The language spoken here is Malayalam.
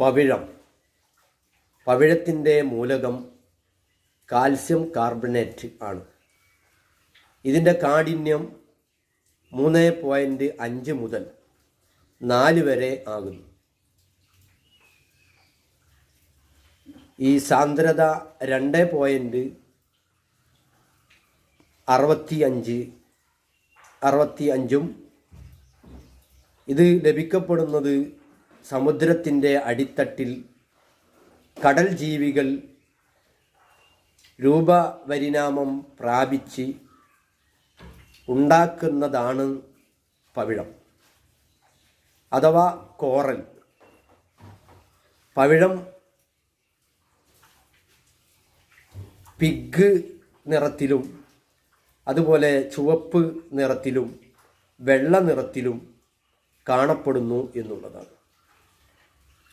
പവിഴം. പവിഴത്തിന്റെ മൂലകം കാൽസ്യം കാർബണേറ്റ് ആണ്. ഇതിന്റെ കാഠിന്യം മൂന്ന് പോയിന്റ് അഞ്ച് മുതൽ നാല് വരെ ആകുന്നു. ഈ സാന്ദ്രത രണ്ട് പോയിന്റ് അറുപത്തി അഞ്ച് അറുപത്തി അഞ്ചും ഇത് ലഭിക്കപ്പെടുന്നത് സമുദ്രത്തിന്റെ അടിത്തട്ടിൽ കടൽ ജീവികൾ രൂപപരിണാമം പ്രാപിച്ച് ഉണ്ടാക്കുന്നതാണ് പവിഴം. അഥവാ കോറൽ. പവിഴം പിഗ് നിറത്തിലും അതുപോലെ ചുവപ്പ് നിറത്തിലും വെള്ള നിറത്തിലും കാണപ്പെടുന്നു എന്നുള്ളതാണ്.